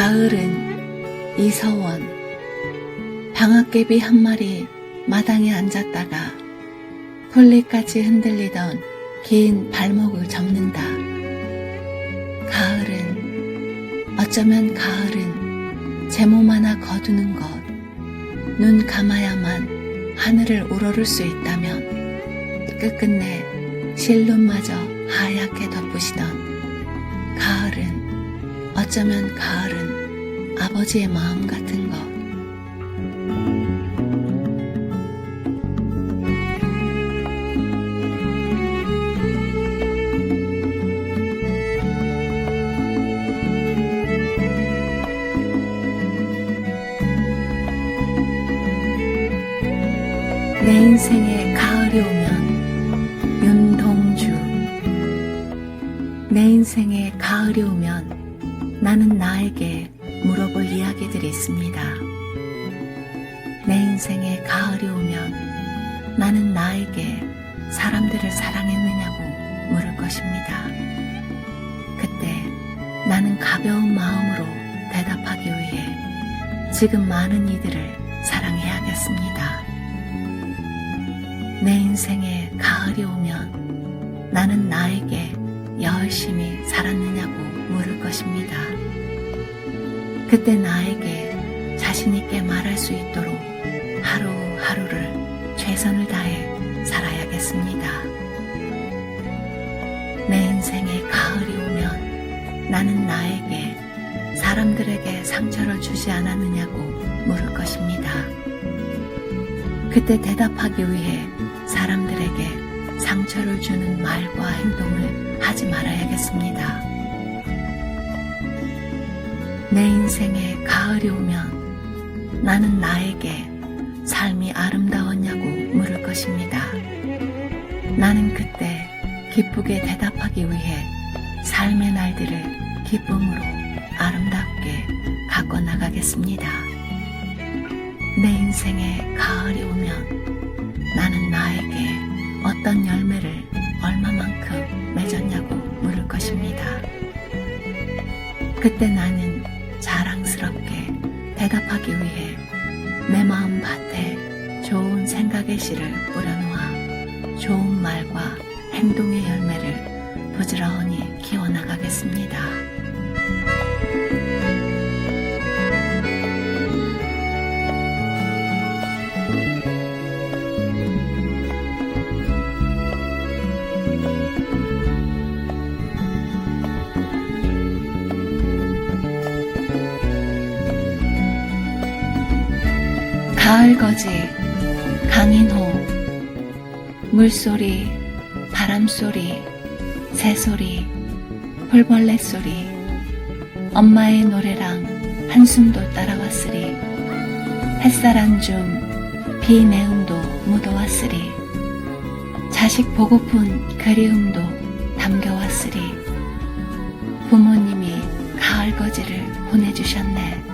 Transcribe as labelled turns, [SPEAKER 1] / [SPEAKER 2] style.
[SPEAKER 1] 가을은 이서원 방앗개비 한 마리 마당에 앉았다가 폴리까지 흔들리던 긴 발목을 접는다. 가을은 어쩌면 가을은 제 몸 하나 거두는 것. 눈 감아야만 하늘을 우러를 수 있다면 끝끝내 실눈마저 하얗게 덮으시던 가을은 어쩌면 가을은 아버지의 마음 같은 것. 내 인생에 가을이 오면 윤동주 내 인생에 가을이 오면 나는 나에게 이야기들이 있습니다. 내 인생에 가을이 오면 나는 나에게 사람들을 사랑했느냐고 물을 것입니다. 그때 나는 가벼운 마음으로 대답하기 위해 지금 많은 이들을 사랑해야겠습니다. 내 인생에 가을이 오면 나는 나에게 열심히 살았느냐고 물을 것입니다. 그때 나에게 자신있게 말할 수 있도록 하루하루를 최선을 다해 살아야겠습니다. 내 인생에 가을이 오면 나는 나에게 사람들에게 상처를 주지 않았느냐고 물을 것입니다. 그때 대답하기 위해 사람들에게 상처를 주는 말과 행동을 하지 말아야겠습니다. 내 인생에 가을이 오면 나는 나에게 삶이 아름다웠냐고 물을 것입니다. 나는 그때 기쁘게 대답하기 위해 삶의 날들을 기쁨으로 아름답게 갖고 나가겠습니다. 내 인생에 가을이 오면 나는 나에게 어떤 열매를 얼마만큼 맺었냐고 물을 것입니다. 그때 나는 대답하기 위해 내 마음 밭에 좋은 생각의 씨를 뿌려놓아 좋은 말과 행동의 열매를 부지런히 키워나가겠습니다. 가을거지 강인호 물소리 바람소리 새소리 풀벌레 소리 엄마의 노래랑 한숨도 따라왔으리. 햇살 안중 비 내음도 묻어왔으리. 자식 보고픈 그리움도 담겨왔으리. 부모님이 가을거지를 보내주셨네